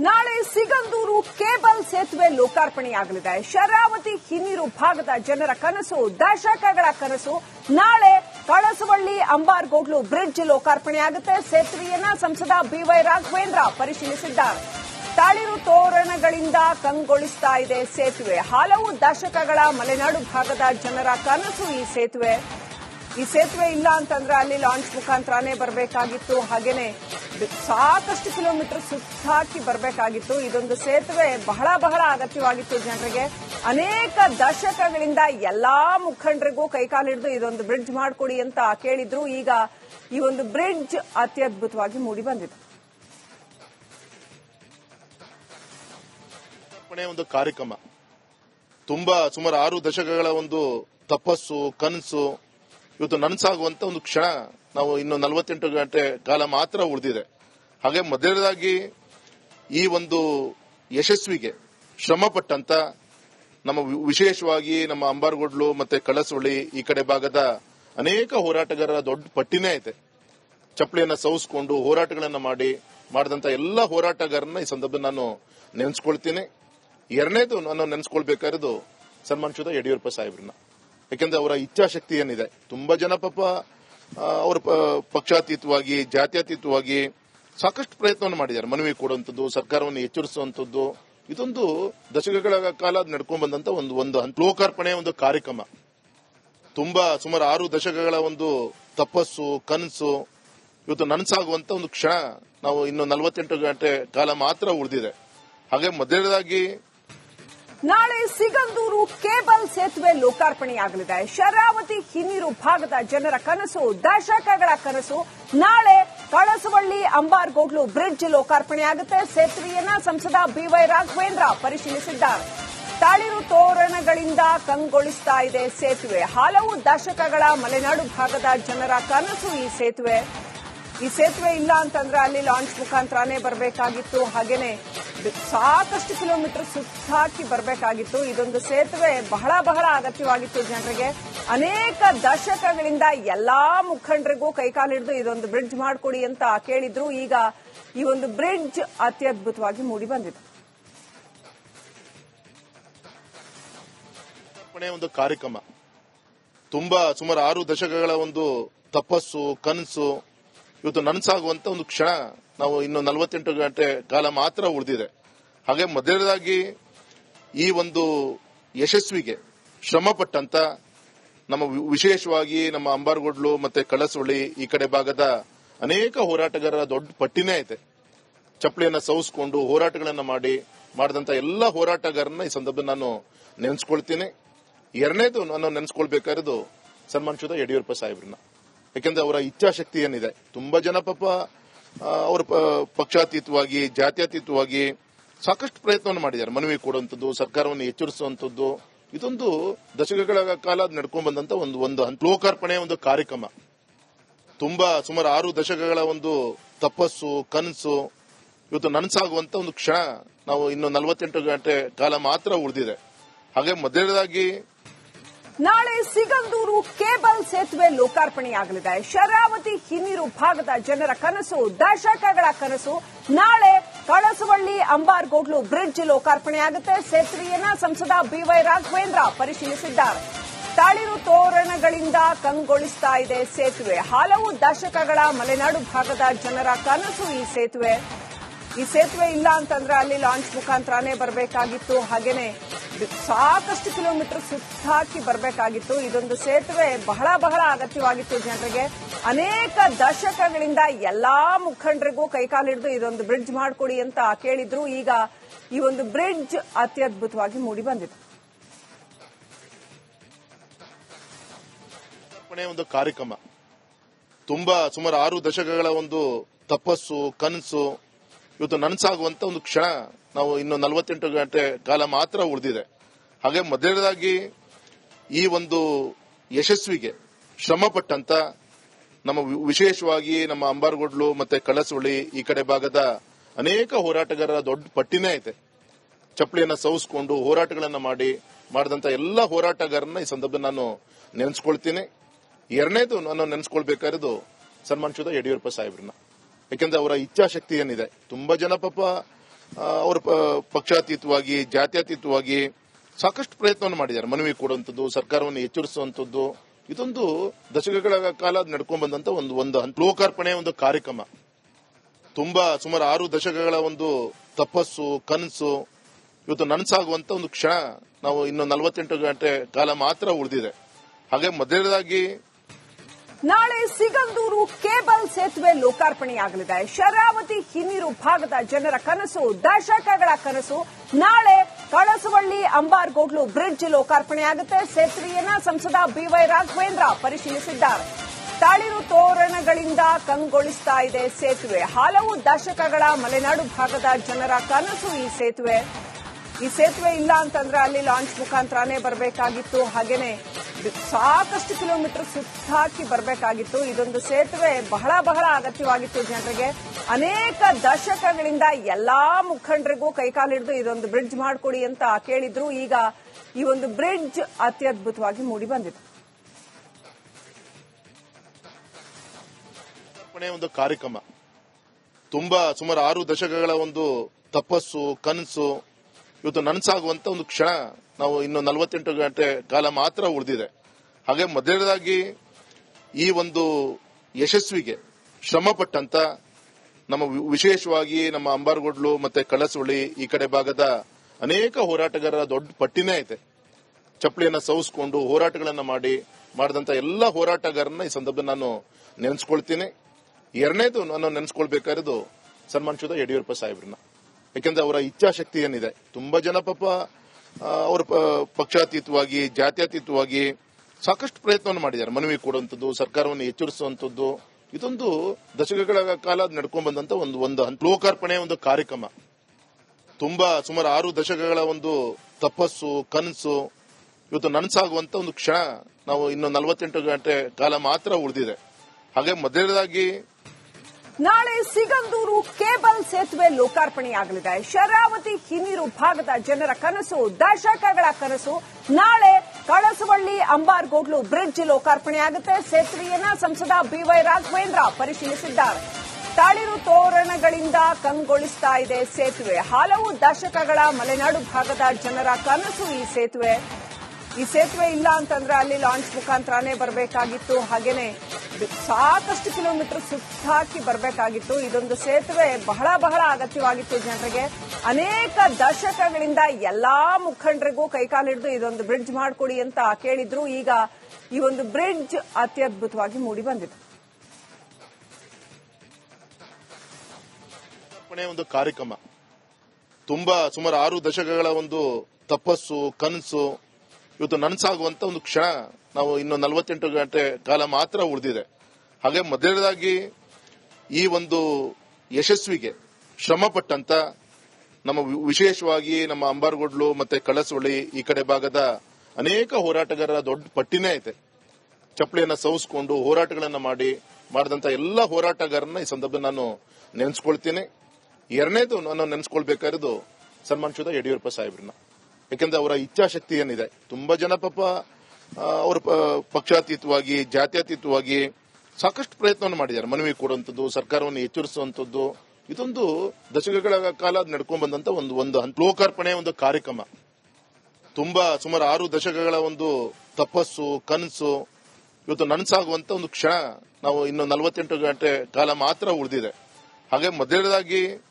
ನಾಳೆ ಸಿಗಂದೂರು ಕೇಬಲ್ ಸೇತುವೆ ಲೋಕಾರ್ಪಣೆಯಾಗಲಿದೆ. ಶರಾವತಿ ಹಿನ್ನೀರು ಭಾಗದ ಜನರ ಕನಸು, ದಶಕಗಳ ಕನಸು. ನಾಳೆ ಕಳಸವಳ್ಳಿ ಅಂಬಾರ್ಗೋಡ್ಲು ಬ್ರಿಡ್ಜ್ ಲೋಕಾರ್ಪಣೆಯಾಗುತ್ತೆ. ಸೇತುವೆಯನ್ನ ಸಂಸದ ಬಿವೈ ರಾಘವೇಂದ್ರ ಪರಿಶೀಲಿಸಿದ್ದಾರೆ. ತಾಳಿರು ತೋರಣಗಳಿಂದ ಕಂಗೊಳಿಸ್ತಾ ಇದೆ ಸೇತುವೆ. ಹಲವು ದಶಕಗಳ ಮಲೆನಾಡು ಭಾಗದ ಜನರ ಕನಸು ಈ ಸೇತುವೆ. ಈ ಸೇತುವೆ ಇಲ್ಲ ಅಂತಂದ್ರೆ ಅಲ್ಲಿ ಲಾಂಚ್ ಮುಖಾಂತರನೇ ಬರಬೇಕಾಗಿತ್ತು. ಹಾಗೇನೆ ಸಾಕಷ್ಟು ಕಿಲೋಮೀಟರ್ ಸುತ್ತಾಕಿ ಬರಬೇಕಾಗಿತ್ತು. ಇದೊಂದು ಸೇತುವೆ ಬಹಳ ಬಹಳ ಅಗತ್ಯವಾಗಿತ್ತು ಜನರಿಗೆ. ಅನೇಕ ದಶಕಗಳಿಂದ ಎಲ್ಲಾ ಮುಖಂಡರಿಗೂ ಕೈಕಾಲಿಡಿದು ಇದೊಂದು ಬ್ರಿಡ್ಜ್ ಮಾಡಿಕೊಡಿ ಅಂತ ಕೇಳಿದ್ರು. ಈಗ ಈ ಒಂದು ಬ್ರಿಡ್ಜ್ ಅತ್ಯದ್ಭುತವಾಗಿ ಮೂಡಿ ಬಂದಿದೆ. ಒಂದು ಕಾರ್ಯಕ್ರಮ. ತುಂಬಾ ಸುಮಾರು ಆರು ದಶಕಗಳ ಒಂದು ತಪಸ್ಸು, ಕನಸು ಇವತ್ತು ನನಸಾಗುವಂತ ಒಂದು ಕ್ಷಣ ನಾವು ಇನ್ನು ನಲವತ್ತೆಂಟು ಗಂಟೆ ಕಾಲ ಮಾತ್ರ ಉಳಿದಿದೆ. ಹಾಗೆ ಮೊದಲನೇದಾಗಿ ಈ ಒಂದು ಯಶಸ್ವಿಗೆ ಶ್ರಮ ಪಟ್ಟಂತ ನಮ್ಮ ವಿಶೇಷವಾಗಿ ನಮ್ಮ ಅಂಬಾರ್ಗೋಡ್ಲು ಮತ್ತೆ ಕಳಸೊಳ್ಳಿ ಈ ಕಡೆ ಭಾಗದ ಅನೇಕ ಹೋರಾಟಗಾರರ ದೊಡ್ಡ ಪಟ್ಟಿನೇ ಐತೆ ಚಪ್ಪಳಿಯನ್ನ ಸವಿಸ್ಕೊಂಡು ಹೋರಾಟಗಳನ್ನ ಮಾಡಿ, ಮಾಡಿದಂತ ಎಲ್ಲ ಹೋರಾಟಗಾರನ್ನ ಈ ಸಂದರ್ಭದಲ್ಲಿ ನಾನು ನೆನೆಸ್ಕೊಳ್ತೀನಿ. ಎರಡನೇದು ನಾನು ನೆನೆಸ್ಕೊಳ್ಬೇಕಾಗಿರೋದು ಸನ್ಮಾನಿಸಿದ ಯಡಿಯೂರಪ್ಪ ಸಾಹೇಬ್ರನ್ನ. ಯಾಕೆಂದ್ರೆ ಅವರ ಇಚ್ಛಾಶಕ್ತಿ ಏನಿದೆ? ತುಂಬಾ ಜನ ಪಾಪ ಅವರ ಪಕ್ಷಾತೀತವಾಗಿ, ಜಾತ್ಯತೀತವಾಗಿ ಸಾಕಷ್ಟು ಪ್ರಯತ್ನವನ್ನು ಮಾಡಿದ್ದಾರೆ. ಮನವಿ ಕೊಡುವಂಥದ್ದು, ಸರ್ಕಾರವನ್ನು ಎಚ್ಚರಿಸುವಂಥದ್ದು. ಇದೊಂದು ದಶಕಗಳ ಕಾಲ ನಡ್ಕೊಂಡು ಬಂದಂತ ಒಂದು ಒಂದು ಲೋಕಾರ್ಪಣೆ ಒಂದು ಕಾರ್ಯಕ್ರಮ. ತುಂಬಾ ಸುಮಾರು ಆರು ದಶಕಗಳ ಒಂದು ತಪಸ್ಸು, ಕನಸು, ಇವತ್ತು ನನಸಾಗುವಂತ ಒಂದು ಕ್ಷಣ. ನಾವು ಇನ್ನು ನಲವತ್ತೆಂಟು ಗಂಟೆ ಕಾಲ ಮಾತ್ರ ಉಳಿದಿದೆ. ಹಾಗೆ ಮೊದಲನೇದಾಗಿ ನಾಳೆ ಸಿಗಂದೂರು ಕೇಬಲ್ ಸೇತುವೆ ಲೋಕಾರ್ಪಣೆಯಾಗಲಿದೆ. ಶರಾವತಿ ಹಿನ್ನೀರು ಭಾಗದ ಜನರ ಕನಸು, ದಶಕಗಳ ಕನಸು. ನಾಳೆ ಕಳಸವಳ್ಳಿ ಅಂಬಾರ್ಗೋಡ್ಲು ಬ್ರಿಡ್ಜ್ ಲೋಕಾರ್ಪಣೆಯಾಗುತ್ತೆ. ಸೇತುವೆಯನ್ನ ಸಂಸದ ಬಿವೈ ರಾಘವೇಂದ್ರ ಪರಿಶೀಲಿಸಿದ್ದಾರೆ. ತಾಳಿರು ತೋರಣಗಳಿಂದ ಕಂಗೊಳಿಸ್ತಾ ಇದೆ ಸೇತುವೆ. ಹಲವು ದಶಕಗಳ ಮಲೆನಾಡು ಭಾಗದ ಜನರ ಕನಸು ಈ ಸೇತುವೆ. ಈ ಸೇತುವೆ ಇಲ್ಲ ಅಂತಂದ್ರೆ ಅಲ್ಲಿ ಲಾಂಚ್ ಮುಖಾಂತರನೇ ಬರಬೇಕಾಗಿತ್ತು. ಹಾಗೇನೆ ಸಾಕಷ್ಟು ಕಿಲೋಮೀಟರ್ ಸುತ್ತಾಕಿ ಬರಬೇಕಾಗಿತ್ತು. ಇದೊಂದು ಸೇತುವೆ ಬಹಳ ಬಹಳ ಅಗತ್ಯವಾಗಿತ್ತು ಜನರಿಗೆ. ಅನೇಕ ದಶಕಗಳಿಂದ ಎಲ್ಲಾ ಮುಖಂಡರಿಗೂ ಕೈಕಾಲಿಡಿದು ಇದೊಂದು ಬ್ರಿಡ್ಜ್ ಮಾಡಿಕೊಡಿ ಅಂತ ಕೇಳಿದ್ರು. ಈಗ ಈ ಒಂದು ಬ್ರಿಡ್ಜ್ ಅತ್ಯದ್ಭುತವಾಗಿ ಮೂಡಿ ಬಂದಿದೆ. ಒಂದು ಕಾರ್ಯಕ್ರಮ. ತುಂಬಾ ಸುಮಾರು ಆರು ದಶಕಗಳ ಒಂದು ತಪಸ್ಸು, ಕನಸು ಇವತ್ತು ನನಸಾಗುವಂತ ಒಂದು ಕ್ಷಣ ನಾವು ಇನ್ನು ನಲವತ್ತೆಂಟು ಗಂಟೆ ಕಾಲ ಮಾತ್ರ ಉಳಿದಿದೆ. ಹಾಗೆ ಮೊದಲನೇದಾಗಿ ಈ ಒಂದು ಯಶಸ್ವಿಗೆ ಶ್ರಮ ಪಟ್ಟಂತ ನಮ್ಮ ವಿಶೇಷವಾಗಿ ನಮ್ಮ ಅಂಬಾರ್ಗೋಡ್ಲು ಮತ್ತೆ ಕಳಸೊಳ್ಳಿ ಈ ಕಡೆ ಭಾಗದ ಅನೇಕ ಹೋರಾಟಗಾರರ ದೊಡ್ಡ ಪಟ್ಟಿನೇ ಐತೆ ಚಪ್ಪಳಿಯನ್ನ ಸವಿಸ್ಕೊಂಡು ಹೋರಾಟಗಳನ್ನ ಮಾಡಿ, ಮಾಡಿದಂತ ಎಲ್ಲ ಹೋರಾಟಗಾರನ್ನ ಈ ಸಂದರ್ಭದಲ್ಲಿ ನಾನು ನೆನೆಸ್ಕೊಳ್ತೀನಿ. ಎರಡನೇದು ನಾನು ನೆನೆಸ್ಕೊಳ್ಬೇಕಾಗಿರೋದು ಸನ್ಮಾನಿಸಿದ ಯಡಿಯೂರಪ್ಪ ಸಾಹೇಬ್ರನ್ನ. ಯಾಕೆಂದ್ರೆ ಅವರ ಇಚ್ಛಾಶಕ್ತಿ ಏನಿದೆ? ತುಂಬಾ ಜನ ಪಾಪ ಅವರ ಪಕ್ಷಾತೀತವಾಗಿ, ಜಾತ್ಯತೀತವಾಗಿ ಸಾಕಷ್ಟು ಪ್ರಯತ್ನವನ್ನು ಮಾಡಿದ್ದಾರೆ. ಮನವಿ ಕೊಡುವಂಥದ್ದು, ಸರ್ಕಾರವನ್ನು ಎಚ್ಚರಿಸುವಂಥದ್ದು. ಇದೊಂದು ದಶಕಗಳ ಕಾಲ ನಡ್ಕೊಂಡ್ ಬಂದಂತ ಒಂದು ಒಂದು ಲೋಕಾರ್ಪಣೆಯ ಲೋಕಾರ್ಪಣೆ ಒಂದು ಕಾರ್ಯಕ್ರಮ. ತುಂಬಾ ಸುಮಾರು ಆರು ದಶಕಗಳ ಒಂದು ತಪಸ್ಸು, ಕನಸು, ಇವತ್ತು ನನಸಾಗುವಂತ ಒಂದು ಕ್ಷಣ. ನಾವು ಇನ್ನು ನಲವತ್ತೆಂಟು ಗಂಟೆ ಕಾಲ ಮಾತ್ರ ಉಳಿದಿದೆ. ಹಾಗೆ ಮೊದಲನೇದಾಗಿ ನಾಳೆ ಸಿಗಂದೂರು ಕೇಬಲ್ ಸೇತುವೆ ಲೋಕಾರ್ಪಣೆಯಾಗಲಿದೆ. ಶರಾವತಿ ಹಿನ್ನೀರು ಭಾಗದ ಜನರ ಕನಸು, ದಶಕಗಳ ಕನಸು. ನಾಳೆ ಕಳಸವಳ್ಳಿ, ಅಂಬಾರ್ಗೋಡ್ಲು ಬ್ರಿಡ್ಜ್ ಲೋಕಾರ್ಪಣೆಯಾಗುತ್ತೆ. ಸೇತುವೆಯನ್ನ ಸಂಸದ ಬಿವೈ ರಾಘವೇಂದ್ರ ಪರಿಶೀಲಿಸಿದ್ದಾರೆ. ತಾಳಿರು ತೋರಣಗಳಿಂದ ಕಂಗೊಳಿಸ್ತಾ ಇದೆ ಸೇತುವೆ. ಹಲವು ದಶಕಗಳ ಮಲೆನಾಡು ಭಾಗದ ಜನರ ಕನಸು ಈ ಸೇತುವೆ. ಈ ಸೇತುವೆ ಇಲ್ಲ ಅಂತಂದ್ರೆ ಅಲ್ಲಿ ಲಾಂಚ್ ಮುಖಾಂತರನೇ ಬರಬೇಕಾಗಿತ್ತು. ಹಾಗೇನೆ ಸಾಕಷ್ಟು ಕಿಲೋಮೀಟರ್ ಸುತ್ತಾಕಿ ಬರಬೇಕಾಗಿತ್ತು. ಇದೊಂದು ಸೇತುವೆ ಬಹಳ ಬಹಳ ಅಗತ್ಯವಾಗಿತ್ತು ಜನರಿಗೆ. ಅನೇಕ ದಶಕಗಳಿಂದ ಎಲ್ಲಾ ಮುಖಂಡರಿಗೂ ಕೈಕಾಲಿಡಿದು ಇದೊಂದು ಬ್ರಿಡ್ಜ್ ಮಾಡಿಕೊಡಿ ಅಂತ ಕೇಳಿದ್ರು. ಈಗ ಈ ಒಂದು ಬ್ರಿಡ್ಜ್ ಅತ್ಯದ್ಭುತವಾಗಿ ಮೂಡಿ ಬಂದಿದೆ. ಒಂದು ಕಾರ್ಯಕ್ರಮ. ತುಂಬಾ ಸುಮಾರು ಆರು ದಶಕಗಳ ಒಂದು ತಪಸ್ಸು, ಕನಸು ಇವತ್ತು ನನಸಾಗುವಂತ ಒಂದು ಕ್ಷಣ ನಾವು ಇನ್ನು ನಲವತ್ತೆಂಟು ಗಂಟೆ ಕಾಲ ಮಾತ್ರ ಉಳಿದಿದೆ. ಹಾಗೆ ಮೊದಲನೇದಾಗಿ ಈ ಒಂದು ಯಶಸ್ವಿಗೆ ಶ್ರಮ ಪಟ್ಟಂತ ನಮ್ಮ ವಿಶೇಷವಾಗಿ ನಮ್ಮ ಅಂಬಾರ್ಗೋಡ್ಲು ಮತ್ತೆ ಕಳಸುಳ್ಳಿ ಈ ಕಡೆ ಭಾಗದ ಅನೇಕ ಹೋರಾಟಗಾರರ ದೊಡ್ಡ ಪಟ್ಟಿನೇ ಐತೆ ಚಪ್ಪಲಿಯನ್ನ ಸವಿಸ್ಕೊಂಡು ಹೋರಾಟಗಳನ್ನ ಮಾಡಿ, ಮಾಡಿದಂತ ಎಲ್ಲ ಹೋರಾಟಗಾರನ್ನ ಈ ಸಂದರ್ಭದಲ್ಲಿ ನಾನು ನೆನೆಸ್ಕೊಳ್ತೀನಿ. ಎರಡನೇದು ನಾನು ನೆನೆಸ್ಕೊಳ್ಬೇಕಾಗಿರೋದು ಸನ್ಮಾನಿಸಿದ ಯಡಿಯೂರಪ್ಪ ಸಾಹೇಬ್ರನ್ನ. ಯಾಕೆಂದ್ರೆ ಅವರ ಇಚ್ಛಾಶಕ್ತಿ ಏನಿದೆ? ತುಂಬಾ ಜನ ಪಾಪ ಅವರ ಪಕ್ಷಾತೀತವಾಗಿ, ಜಾತ್ಯತೀತವಾಗಿ ಸಾಕಷ್ಟು ಪ್ರಯತ್ನವನ್ನು ಮಾಡಿದ್ದಾರೆ. ಮನವಿ ಕೊಡುವಂಥದ್ದು, ಸರ್ಕಾರವನ್ನು ಎಚ್ಚರಿಸುವಂಥದ್ದು. ಇದೊಂದು ದಶಕಗಳ ಕಾಲ ನಡ್ಕೊಂಡ್ ಬಂದಂತ ಒಂದು ಒಂದು ಲೋಕಾರ್ಪಣೆ ಒಂದು ಕಾರ್ಯಕ್ರಮ. ತುಂಬಾ ಸುಮಾರು ಆರು ದಶಕಗಳ ಒಂದು ತಪಸ್ಸು, ಕನಸು, ಇವತ್ತು ನನಸಾಗುವಂತ ಒಂದು ಕ್ಷಣ ನಾವು ಇನ್ನು ನಲವತ್ತೆಂಟು ಗಂಟೆ ಕಾಲ ಮಾತ್ರ ಉಳಿದಿದೆ. ಹಾಗೆ ಮೊದಲನೇದಾಗಿ ನಾಳೆ ಸಿಗಂದೂರು ಕೇಬಲ್ ಸೇತುವೆ ಲೋಕಾರ್ಪಣೆಯಾಗಲಿದೆ. ಶರಾವತಿ ಹಿನ್ನೀರು ಭಾಗದ ಜನರ ಕನಸು, ದಶಕಗಳ ಕನಸು. ನಾಳೆ ಕಳಸವಳ್ಳಿ ಅಂಬಾರ್ಗೋಡ್ಲು ಬ್ರಿಡ್ಜ್ ಲೋಕಾರ್ಪಣೆಯಾಗುತ್ತೆ. ಸೇತುವೆಯನ್ನ ಸಂಸದ ಬಿವೈ ರಾಘವೇಂದ್ರ ಪರಿಶೀಲಿಸಿದ್ದಾರೆ. ತಾಳಿರು ತೋರಣಗಳಿಂದ ಕಂಗೊಳಿಸ್ತಾ ಇದೆ ಸೇತುವೆ. ಹಲವು ದಶಕಗಳ ಮಲೆನಾಡು ಭಾಗದ ಜನರ ಕನಸು ಈ ಸೇತುವೆ. ಈ ಸೇತುವೆ ಇಲ್ಲ ಅಂತಂದ್ರೆ ಅಲ್ಲಿ ಲಾಂಚ್ ಮುಖಾಂತರನೇ ಬರಬೇಕಾಗಿತ್ತು. ಹಾಗೇನೆ ಸಾಕಷ್ಟು ಕಿಲೋಮೀಟರ್ ಸುತ್ತಾಕಿ ಬರಬೇಕಾಗಿತ್ತು. ಇದೊಂದು ಸೇತುವೆ ಬಹಳ ಬಹಳ ಅಗತ್ಯವಾಗಿತ್ತು ಜನರಿಗೆ. ಅನೇಕ ದಶಕಗಳಿಂದ ಎಲ್ಲಾ ಮುಖಂಡರಿಗೂ ಕೈಕಾಲಿಡಿದು ಇದೊಂದು ಬ್ರಿಡ್ಜ್ ಮಾಡಿಕೊಡಿ ಅಂತ ಕೇಳಿದ್ರು. ಈಗ ಈ ಒಂದು ಬ್ರಿಡ್ಜ್ ಅತ್ಯದ್ಭುತವಾಗಿ ಮೂಡಿ ಬಂದಿದೆ. ಒಂದು ಕಾರ್ಯಕ್ರಮ. ತುಂಬಾ ಸುಮಾರು ಆರು ದಶಕಗಳ ಒಂದು ತಪಸ್ಸು, ಕನಸು ಇವತ್ತು ನನಸಾಗುವಂತ ಒಂದು ಕ್ಷಣ ನಾವು ಇನ್ನು ನಲವತ್ತೆಂಟು ಗಂಟೆ ಕಾಲ ಮಾತ್ರ ಉಳಿದಿದೆ. ಹಾಗೆ ಮೊದಲನೇದಾಗಿ ಈ ಒಂದು ಯಶಸ್ವಿಗೆ ಶ್ರಮ ಪಟ್ಟಂತ ನಮ್ಮ ವಿಶೇಷವಾಗಿ ನಮ್ಮ ಅಂಬಾರ್ಗೋಡ್ಲು ಮತ್ತೆ ಕಳಸುಳಿ ಈ ಕಡೆ ಭಾಗದ ಅನೇಕ ಹೋರಾಟಗಾರರ ದೊಡ್ಡ ಪಟ್ಟಿನೇ ಐತೆ ಚಪ್ಪಲಿಯನ್ನ ಸವಿಸ್ಕೊಂಡು ಹೋರಾಟಗಳನ್ನ ಮಾಡಿ, ಮಾಡಿದಂತ ಎಲ್ಲ ಹೋರಾಟಗಾರನ್ನ ಈ ಸಂದರ್ಭ ನಾನು ನೆನೆಸ್ಕೊಳ್ತೀನಿ. ಎರಡನೇದು ನಾನು ನೆನೆಸ್ಕೊಳ್ಬೇಕಾಗಿರೋದು ಸನ್ಮಾನಿಸಿದ ಯಡಿಯೂರಪ್ಪ ಸಾಹೇಬ್ರನ್ನ. ಯಾಕೆಂದ್ರೆ ಅವರ ಇಚ್ಛಾಶಕ್ತಿ ಏನಿದೆ? ತುಂಬಾ ಜನ ಪಾಪ ಅವರು ಪಕ್ಷಾತೀತವಾಗಿ, ಜಾತ್ಯತೀತವಾಗಿ ಸಾಕಷ್ಟು ಪ್ರಯತ್ನವನ್ನು ಮಾಡಿದ್ದಾರೆ. ಮನವಿ ಕೊಡುವಂಥದ್ದು, ಸರ್ಕಾರವನ್ನು ಎಚ್ಚರಿಸುವಂಥದ್ದು. ಇದೊಂದು ದಶಕಗಳ ಕಾಲ ನಡ್ಕೊಂಡ್ ಬಂದಂತ ಒಂದು ಒಂದು ಲೋಕಾರ್ಪಣೆ ಒಂದು ಕಾರ್ಯಕ್ರಮ. ತುಂಬಾ ಸುಮಾರು ಆರು ದಶಕಗಳ ಒಂದು ತಪಸ್ಸು, ಕನಸು, ಇವತ್ತು ನನಸಾಗುವಂತ ಒಂದು ಕ್ಷಣ ನಾವು ಇನ್ನು ನಲವತ್ತೆಂಟು ಗಂಟೆ ಕಾಲ ಮಾತ್ರ ಉಳಿದಿದೆ. ಹಾಗೆ ಮೊದಲನೇದಾಗಿ ನಾಳೆ ಸಿಗಂದೂರು ಕೇಬಲ್ ಸೇತುವೆ ಲೋಕಾರ್ಪಣೆಯಾಗಲಿದೆ. ಶರಾವತಿ ಹಿನ್ನೀರು ಭಾಗದ ಜನರ ಕನಸು, ದಶಕಗಳ ಕನಸು. ನಾಳೆ ಕಳಸವಳ್ಳಿ, ಅಂಬಾರ್ಗೋಡ್ಲು ಬ್ರಿಡ್ಜ್ ಲೋಕಾರ್ಪಣೆಯಾಗುತ್ತೆ. ಸೇತುವೆಯನ್ನ ಸಂಸದ ಬಿವೈ ರಾಘವೇಂದ್ರ ಪರಿಶೀಲಿಸಿದ್ದಾರೆ. ತಾಳಿರು ತೋರಣಗಳಿಂದ ಕಂಗೊಳಿಸ್ತಾ ಇದೆ ಸೇತುವೆ. ಹಲವು ದಶಕಗಳ ಮಲೆನಾಡು ಭಾಗದ ಜನರ ಕನಸು ಈ ಸೇತುವೆ. ಈ ಸೇತುವೆ ಇಲ್ಲ ಅಂತಂದ್ರೆ ಅಲ್ಲಿ ಲಾಂಚ್ ಮುಖಾಂತರನೇ ಬರಬೇಕಾಗಿತ್ತು. ಹಾಗೇನೆ ಸಾಕಷ್ಟು ಕಿಲೋಮೀಟರ್ ಸುತ್ತಾಕಿ ಬರಬೇಕಾಗಿತ್ತು. ಇದೊಂದು ಸೇತುವೆ ಬಹಳ ಬಹಳ ಅಗತ್ಯವಾಗಿತ್ತು ಜನರಿಗೆ. ಅನೇಕ ದಶಕಗಳಿಂದ ಎಲ್ಲಾ ಮುಖಂಡರಿಗೂ ಕೈಕಾಲಿಡಿದು ಇದೊಂದು ಬ್ರಿಡ್ಜ್ ಮಾಡಿಕೊಡಿ ಅಂತ ಕೇಳಿದ್ರು. ಈಗ ಈ ಒಂದು ಬ್ರಿಡ್ಜ್ ಅತ್ಯದ್ಭುತವಾಗಿ ಮೂಡಿ ಲೋಕಾರ್ಪಣೆ ಒಂದು ಕಾರ್ಯಕ್ರಮ. ತುಂಬಾ ಸುಮಾರು ಆರು ದಶಕಗಳ ಒಂದು ತಪಸ್ಸು, ಕನಸು ಇವತ್ತು ನನಸಾಗುವಂತ ಒಂದು ಕ್ಷಣ ನಾವು ಇನ್ನು ನಲವತ್ತೆಂಟು ಗಂಟೆ ಕಾಲ ಮಾತ್ರ ಉಳಿದಿದೆ. ಹಾಗೆ ಮೊದಲನೇದಾಗಿ ಈ ಒಂದು ಯಶಸ್ವಿಗೆ ಶ್ರಮ ಪಟ್ಟಂತ ನಮ್ಮ ವಿಶೇಷವಾಗಿ ನಮ್ಮ ಅಂಬಾರ್ಗೋಡ್ಲು ಮತ್ತೆ ಕಳಸೊಳ್ಳಿ ಈ ಕಡೆ ಭಾಗದ ಅನೇಕ ಹೋರಾಟಗಾರರ ದೊಡ್ಡ ಪಟ್ಟಿನೇ ಐತೆ. ಚಪ್ಪಳಿಯನ್ನ ಸವಿಸ್ಕೊಂಡು ಹೋರಾಟಗಳನ್ನ ಮಾಡಿ, ಮಾಡಿದಂತ ಎಲ್ಲ ಹೋರಾಟಗಾರನ್ನ ಈ ಸಂದರ್ಭ ನಾನು ನೆನೆಸ್ಕೊಳ್ತೀನಿ. ಎರಡನೇದು ನಾನು ನೆನೆಸ್ಕೊಳ್ಬೇಕಾಗಿರೋದು ಸನ್ಮಾನಿಸಿದ ಯಡಿಯೂರಪ್ಪ ಸಾಹೇಬ್ರನ್ನ. ಯಾಕೆಂದ್ರೆ ಅವರ ಇಚ್ಛಾಶಕ್ತಿ ಏನಿದೆ? ತುಂಬಾ ಜನ ಪಾಪ ಅವರು ಪಕ್ಷಾತೀತವಾಗಿ, ಜಾತ್ಯತೀತವಾಗಿ ಸಾಕಷ್ಟು ಪ್ರಯತ್ನವನ್ನು ಮಾಡಿದ್ದಾರೆ. ಮನವಿ ಕೊಡುವಂಥದ್ದು, ಸರ್ಕಾರವನ್ನು ಎಚ್ಚರಿಸುವಂಥದ್ದು. ಇದೊಂದು ದಶಕಗಳ ಕಾಲ ನಡ್ಕೊಂಡ್ ಬಂದಂತ ಒಂದು ಒಂದು ಲೋಕಾರ್ಪಣೆ ಒಂದು ಕಾರ್ಯಕ್ರಮ. ತುಂಬಾ ಸುಮಾರು ಆರು ದಶಕಗಳ ಒಂದು ತಪಸ್ಸು, ಕನಸು, ಇವತ್ತು ನನಸಾಗುವಂತ ಒಂದು ಕ್ಷಣ ನಾವು ಇನ್ನು ನಲವತ್ತೆಂಟು ಗಂಟೆ ಕಾಲ ಮಾತ್ರ ಉಳಿದಿದೆ. ಹಾಗೆ ಮೊದಲನೇದಾಗಿ